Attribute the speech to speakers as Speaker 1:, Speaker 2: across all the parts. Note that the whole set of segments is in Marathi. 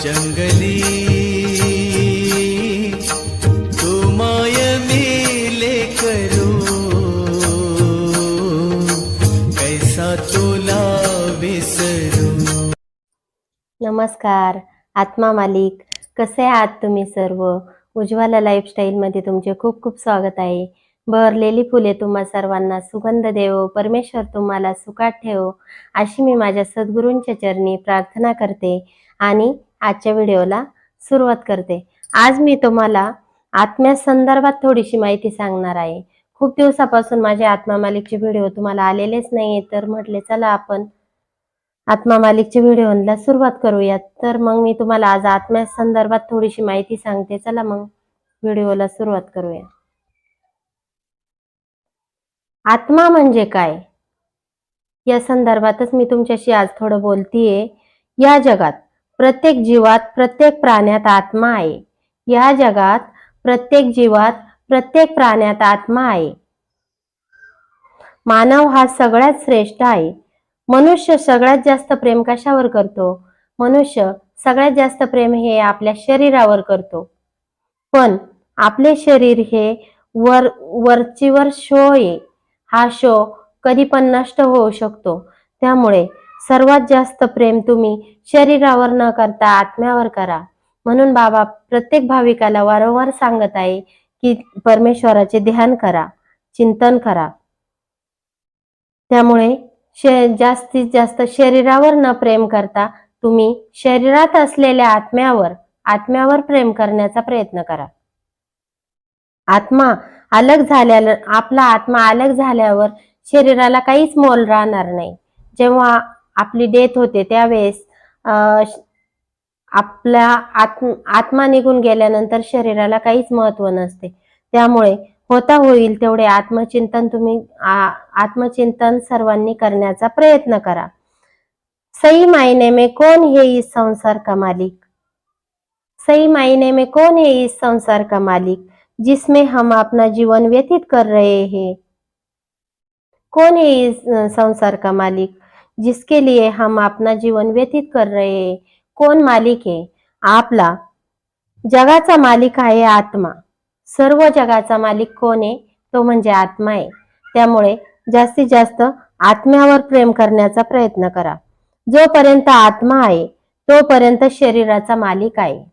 Speaker 1: जंगली। तुमाय मिले करो। कैसा तुला विसरू
Speaker 2: नमस्कार आत्मा मालिक कसे आहात तुम्ही सर्व? उज्ज्वला लाईफस्टाईलमध्ये तुमचे खूप खूप स्वागत आहे. बहरलेली फुले तुम्हा सर्वांना सुगंध देवो परमेश्वर तुम्हाला सुखात ठेव अशी मी माझ्या सद्गुरूंच्या चरणी प्रार्थना करते. आणि आजच्या व्हिडिओला सुरुवात करते. आज मी तुम्हाला आत्म्यासंदर्भात थोडीशी माहिती सांगणार आहे. खूप दिवसापासून माझे आत्मा मालिकचे व्हिडिओ तुम्हाला आलेलेच नाहीये तर म्हटले चला आपण आत्मा मालिकच्या व्हिडिओला सुरुवात करूयात. तर मग मी तुम्हाला आज आत्म्या संदर्भात थोडीशी माहिती सांगते. चला मग व्हिडिओला सुरुवात करूया. आत्मा म्हणजे काय? या संदर्भातच मी तुमच्याशी आज थोडं बोलतीये. या जगात प्रत्येक जीवात प्रत्येक प्राण्यात आत्मा आहे. या जगात प्रत्येक जीवात प्रत्येक प्राण्यात आत्मा आहे. मानव हा सगळ्यात श्रेष्ठ आहे. मनुष्य सगळ्यात जास्त प्रेम कशावर करतो? मनुष्य सगळ्यात जास्त प्रेम हे आपल्या शरीरावर करतो. पण आपले शरीर हे वर वरचीवर शो आहे. हा शो कधी पण नष्ट होऊ शकतो. त्यामुळे सर्वात जास्त प्रेम तुम्ही शरीरावर न करता आत्म्यावर करा. म्हणून बाबा प्रत्येक भाविकाला वारंवार सांगत आहे की परमेश्वराचे ध्यान करा चिंतन करा. त्यामुळे जास्तीत जास्त शरीरावर न प्रेम करता तुम्ही शरीरात असलेल्या आत्म्यावर आत्म्यावर प्रेम करण्याचा प्रयत्न करा. आत्मा अलग झाल्या आपला आत्मा अलग झाल्यावर शरीराला काहीच मोल राहणार नाही. जेव्हा आपली डेथ होते त्यावेळेस अं, आपल्या आत्म आत्मा निघून गेल्यानंतर शरीराला काहीच महत्त्व नसते. त्यामुळे होता होईल तेवढे आत्मचिंतन तुम्ही आत्मचिंतन सर्वांनी करण्याचा प्रयत्न करा. सही मायने में कौन है इस संसार का मालिक? सही मायने में कौन है इस संसार का मालिक? जिसमें हम अपना जीवन व्यतीत कर रहे हैं. कौन है इस संसार का मालिक? जिसके लिए हम अपना जीवन व्यतीत कर रहे कोण मालिक आहे आपला। जगाचा मालिक आहे आत्मा। सर्व जगाचा मालिक कोण आहे? तो म्हणजे आत्मा आहे। त्यामुळे जास्तीत जास्त आत्म्यावर प्रेम करण्याचा प्रयत्न करा। जोपर्यंत आत्मा आहे तोपर्यंत शरीराचा मालिक आहे।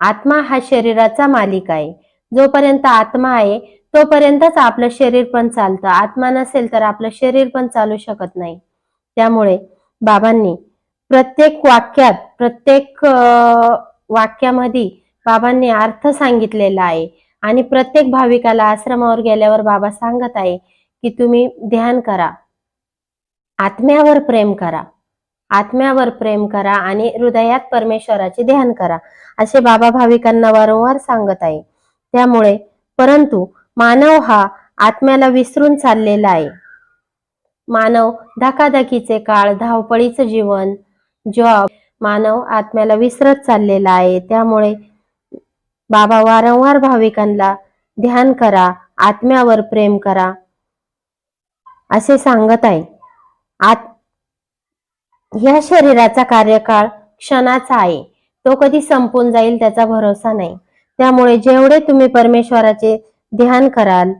Speaker 2: आत्मा हा शरीराचा मालिक आहे। जोपर्यंत आत्मा आहे तोपर्यंतच आपलं शरीर पण चालतं। आत्मा नसेल तर आपलं शरीर पण चालू शकत नाही। त्यामुळे बाबांनी प्रत्येक वाक्यात प्रत्येक वाक्यामध्ये बाबांनी अर्थ सांगितलेला आहे. आणि प्रत्येक भाविकाला आश्रमावर गेल्यावर बाबा सांगत आहे की तुम्ही ध्यान करा. आत्म्यावर प्रेम करा. आत्म्यावर प्रेम करा आणि हृदयात परमेश्वराचे ध्यान करा असे बाबा भाविकांना वारंवार सांगत आहे. त्यामुळे परंतु मानव हा आत्म्याला विसरून चाललेला आहे. मानव धकाधकीचे काळ धावपळीचं जीवन जॉब मानव आत्म्याला विसरत चाललेला आहे. त्यामुळे बाबा वारंवार भाविकांना ध्यान करा आत्म्यावर प्रेम करा असे सांगत आहे. आत ह्या शरीराचा कार्यकाळ क्षणाचा आहे. तो कधी संपून जाईल त्याचा भरोसा नाही. त्यामुळे जेवढे तुम्ही परमेश्वराचे ध्यान कराल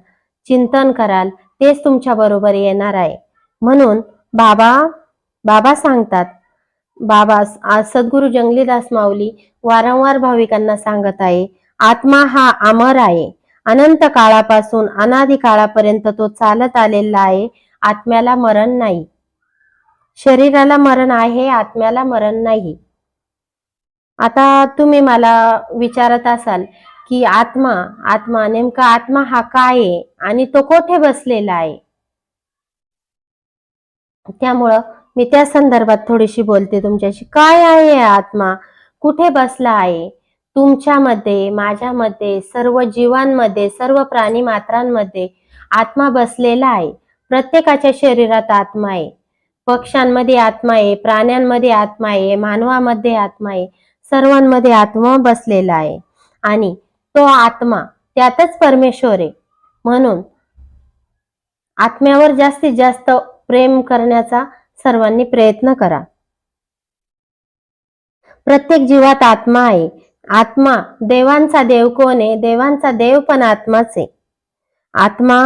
Speaker 2: चिंतन कराल तेच तुमच्या बरोबर येणार आहे. म्हणून बाबा बाबा सांगतात. बाबा आज सद्गुरु जंगलीदास माऊली वारंवार भाविकांना सांगत आहे आत्मा हा अमर आहे. अनंत काळापासून अनादी काळापर्यंत तो चालत आलेला आहे आत्म्याला मरण नाही. शरीराला मरण आहे आत्म्याला मरण नाही. आता तुम्ही मला विचारत असाल की आत्मा आत्मा नेमका आत्मा हा काय आहे आणि तो कोठे बसलेला आहे? त्यामुळं मी त्या संदर्भात थोडीशी बोलते तुमच्याशी. काय आहे आत्मा? कुठे बसला आहे? तुमच्यामध्ये माझ्यामध्ये सर्व जीवांमध्ये सर्व प्राणी मात्रांमध्ये आत्मा बसलेला आहे. प्रत्येकाच्या शरीरात आत्मा आहे. पक्ष्यांमध्ये आत्मा आहे प्राण्यांमध्ये आत्मा आहे मानवामध्ये आत्मा आहे सर्वांमध्ये आत्मा बसलेला आहे. आणि तो आत्मा त्यातच परमेश्वर आहे. म्हणून आत्म्यावर जास्तीत जास्त प्रेम करण्याचा सर्वांनी प्रयत्न करा. प्रत्येक जीवात आत्मा आहे. आत्मा देवांचा देव कोण आहे? देवांचा देव पण आत्माच आहे. आत्मा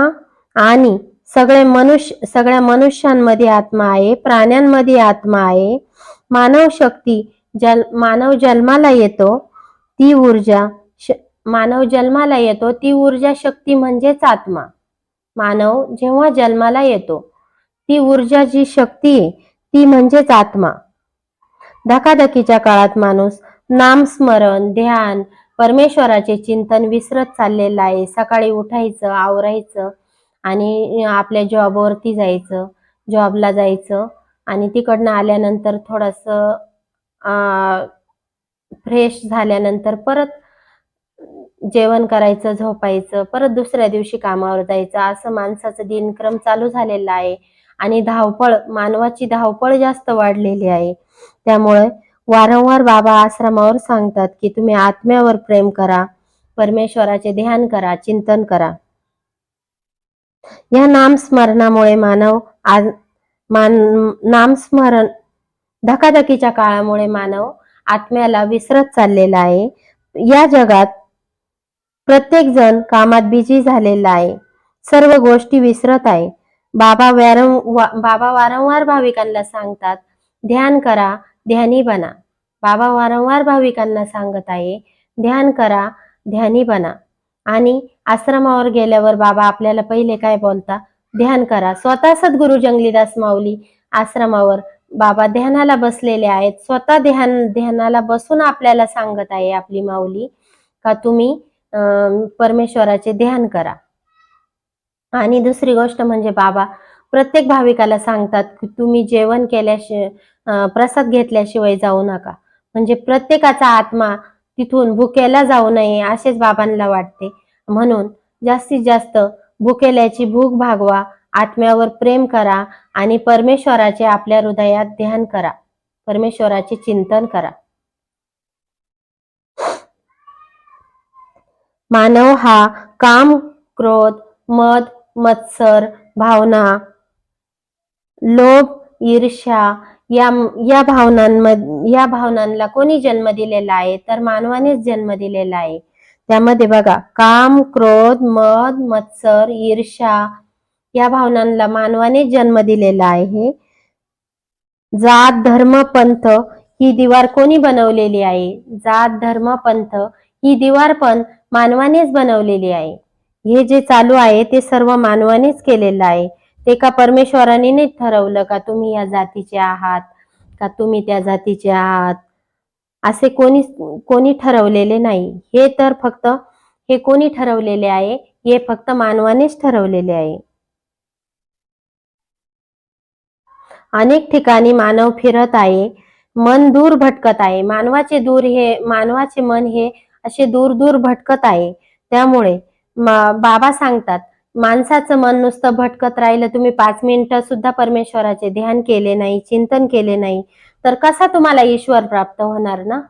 Speaker 2: आणि सगळे मनुष्य सगळ्या मनुष्यांमध्ये आत्मा आहे प्राण्यांमध्ये आत्मा आहे. मानव शक्ती जल मानव जन्माला येतो ती ऊर्जा मानव जन्माला येतो ती ऊर्जा शक्ती म्हणजेच आत्मा. मानव जेव्हा जन्माला येतो ती ऊर्जा जी शक्ती आहे ती म्हणजेच आत्मा. धकाधकीच्या काळात माणूस नामस्मरण ध्यान परमेश्वराचे चिंतन विसरत चाललेलं आहे. सकाळी उठायचं आवरायचं आणि आपल्या जॉबवरती जायचं जॉबला जायचं आणि तिकडनं आल्यानंतर थोडंसं फ्रेश झाल्यानंतर परत जेवण करायचं झोपायचं परत दुसऱ्या दिवशी कामावर जायचं. असं माणसाचं दिनक्रम चालू झालेला आहे. आणि धावपळ मानवाची धावपळ जास्त वाढलेली आहे. त्यामुळे वारंवार बाबा आश्रमावर सांगतात की तुम्ही आत्म्यावर प्रेम करा परमेश्वराचे ध्यान करा चिंतन करा. या नामस्मरणामुळे मानव आज मान नामस्मरण धकाधकीच्या काळामुळे मानव आत्म्याला विसरत चाललेला आहे. या जगात प्रत्येक जण कामात बिझी झालेला आहे. सर्व गोष्टी विसरत आहे. बाबा वारं वा- बाबा वारंवार भाविकांना सांगतात ध्यान करा ध्यानी बना. बाबा वारंवार भाविकांना सांगत आहे ध्यान करा ध्यानी बना. आणि आश्रमावर गेल्यावर बाबा आपल्याला पहिले काय बोलता ध्यान करा. स्वतः सद्गुरु जंगलीदास माऊली आश्रमावर बाबा ध्यानाला बसलेले आहेत. स्वतः ध्यान ध्यानाला बसून आपल्याला सांगत आहे आपली माऊली का तुम्ही अं, परमेश्वराचे ध्यान करा. आणि दुसरी गोष्ट म्हणजे बाबा प्रत्येक भाविकाला सांगतात की तुम्ही जेवण केल्याशिवाय प्रसाद घेतल्याशिवाय जाऊ नका. म्हणजे प्रत्येकाचा आत्मा तिथून भुकेला जाऊ नये असेच बाबांना वाटते. म्हणून जास्तीत जास्त भुकेल्याची भूक भागवा आत्म्यावर प्रेम करा आणि परमेश्वराचे आपल्या हृदयात ध्यान करा. परमेश्वराचे चिंतन करा. मानव हा काम क्रोध मद मत्सर भावना लोभ ईर्ष्या या या भावनांम या भावनांना कोणी जन्म दिलेला आहे? तर मानवानेच जन्म दिलेला आहे. त्यामध्ये बघा काम क्रोध मद मत्सर ईर्ष्या या भावनांना मानवाने जन्म दिलेला आहे. जात धर्म पंथ ही दिवार कोणी बनवलेली आहे? जात धर्म पंथ ही दिवार पण मानवानेच बनवलेली आहे. हे जे चालू आहे ते सर्व मानवानेच केलेलं आहे. ते का परमेश्वराने नाही ठरवलं का तुम्ही या जातीचे आहात का तुम्ही त्या जातीचे आहात? असे कोणी कोणी ठरवलेले नाही. हे तर फक्त हे कोणी ठरवलेले आहे हे फक्त मानवानेच ठरवलेले आहे. अनेक ठिकाणी मानव फिरत आहे मन दूर भटकत आहे. मानवाचे दूर हे मानवाचे मन हे असे दूर दूर भटकत आहे. त्यामुळे बाबा सांगतात माणसाचं मन नुसतं भटकत राहिलं तुम्ही पाच मिनिटं सुद्धा परमेश्वराचे ध्यान केले नाही चिंतन केले नाही तर कसा तुम्हाला ईश्वर प्राप्त होणार ना?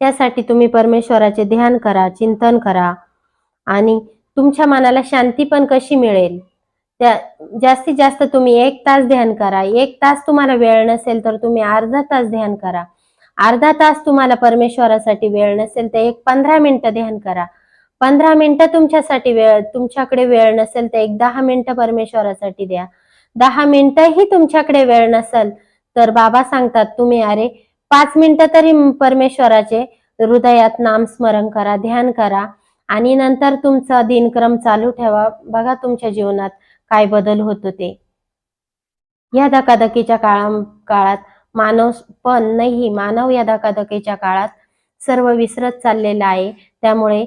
Speaker 2: त्यासाठी तुम्ही परमेश्वराचे ध्यान करा चिंतन करा आणि तुमच्या मनाला शांती पण कशी मिळेल? त्या जास्तीत जास्त तुम्ही एक तास ध्यान करा एक तास तुम्हाला वेळ नसेल तर तुम्ही अर्धा तास ध्यान करा. अर्धा तास तुम्हाला परमेश्वरासाठी वेळ नसेल तर एक पंधरा मिनिटं ध्यान करा. पंधरा मिनिटं तुमच्यासाठी वेळ तुमच्याकडे वेळ नसेल तर एक दहा मिनिटं परमेश्वरासाठी द्या. दहा मिनिटंही तुमच्याकडे वेळ नसेल तर बाबा सांगतात तुम्ही अरे पाच मिनिटं तरी परमेश्वराचे हृदयात नामस्मरण करा ध्यान करा आणि नंतर तुमचा दिनक्रम चालू ठेवा. बघा तुमच्या जीवनात काय बदल होतो ते या धकाधकीच्या काळा काळात मानव पण नाही मानव या धकाधकीच्या काळात सर्व विसरत चाललेला आहे. त्यामुळे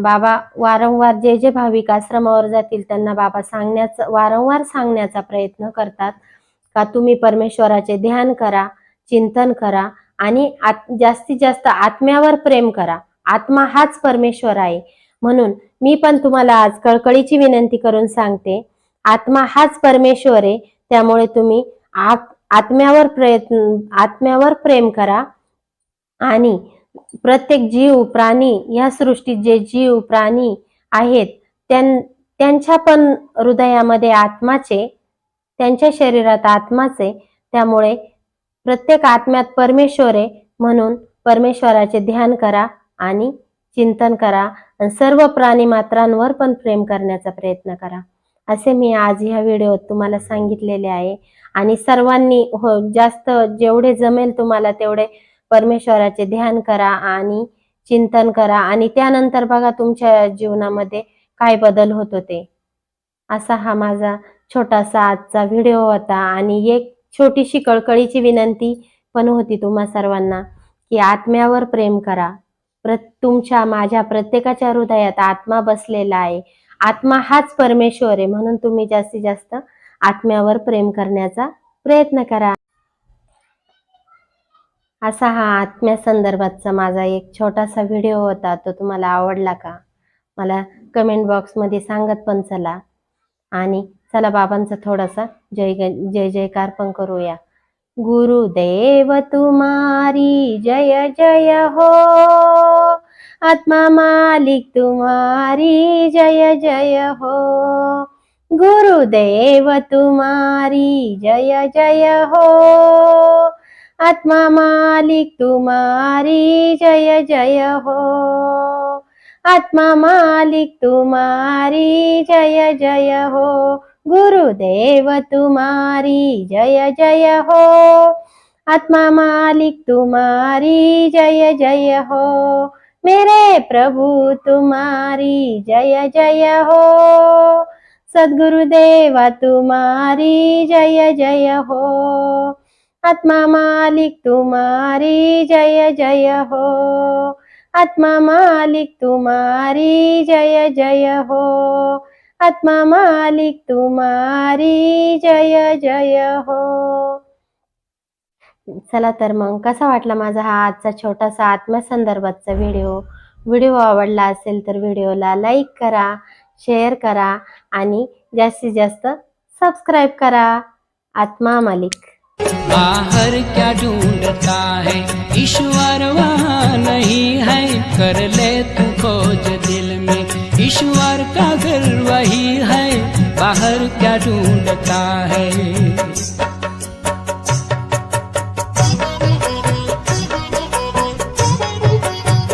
Speaker 2: बाबा वारंवार जे जे भाविक आश्रमावर जातील त्यांना बाबा सांगण्याचा वारंवार सांगण्याचा प्रयत्न करतात. का तुम्ही परमेश्वराचे ध्यान करा चिंतन करा आणि आत- जास्तीत जास्त आत्म्यावर प्रेम करा. आत्मा हाच परमेश्वर आहे. म्हणून मी पण तुम्हाला आज कळकळीची विनंती करून सांगते आत्मा हाच परमेश्वर आहे. त्यामुळे तुम्ही आत्म्यावर प्रयत्न आत्म्यावर प्रेम करा आणि प्रत्येक जीव प्राणी या सृष्टीत जे जीव प्राणी आहेत त्यां त्यांच्या पण हृदयामध्ये आत्माचे त्यांच्या शरीरात आत्माचे त्यामुळे प्रत्येक आत्म्यात परमेश्वर आहे म्हणून परमेश्वराचे ध्यान करा आणि चिंतन करा आणि सर्व प्राणी मात्रांवर पण प्रेम करण्याचा प्रयत्न करा. असे मी आज ह्या व्हिडिओत तुम्हाला सांगितलेले आहे. आणि सर्वांनी हो जास्त जेवढे जमेल तुम्हाला तेवढे परमेश्वराचे ध्यान करा आणि चिंतन करा. आणि त्यानंतर बघा तुमच्या जीवनामध्ये काय बदल होत होते. असा हा माझा छोटासा आजचा व्हिडिओ होता. आणि एक छोटीशी कळकळीची विनंती पण होती तुम्हा सर्वांना की आत्म्यावर प्रेम करा. प्र तुमच्या माझ्या प्रत्येकाच्या हृदयात आत्मा बसलेला आहे. आत्मा हाच परमेश्वर आहे. म्हणून तुम्ही जास्तीत जास्त आत्म्यावर प्रेम करण्याचा प्रयत्न करा. असा हा आत्म्या संदर्भातचा माझा एक छोटासा व्हिडिओ होता. तो तुम्हाला आवडला का? मला कमेंट बॉक्समध्ये सांगत पण चला. आणि चला बाबांचा थोडासा जय ग- जय जयकार पण करूया. गुरुदेव तुम्हारी जय जय हो. आत्मा मालिक तुम्हारी जय जय हो. गुरुदेव तुम्हारी जय जय हो. आत्मा मालिक तुम्हारी जय जय हो। आत्मा मालिक तुम्हारी जय जय हो। गुरुदेव तुम्हारी जय जय हो। आत्मा मालिक तुम्हारी जय जय हो। मेरे प्रभु तुम्हारी जय जय हो। सद्गुरुदेवा तुम्हारी जय जय हो। आत्मा मालिक तुम्हारी जय जय हो। आत्मा मालिक तुम्हारी जय जय हो। आत्मा मालिक तुम्हारी जय जय हो। चला तर मग कसा वाटला माझा हा आजचा छोटासा आत्मसंदर्भातचा व्हिडिओ? व्हिडिओ आवडला असेल तर व्हिडिओला लाईक करा शेअर करा आणि जास्तीत जास्त सबस्क्राईब करा. आत्मा मालिक.
Speaker 3: बाहर क्या ढूंढता है? ईश्वर वहाँ नहीं है। कर ले तू खोज दिल में। ईश्वर का घर वही है। बाहर क्या ढूंढता है?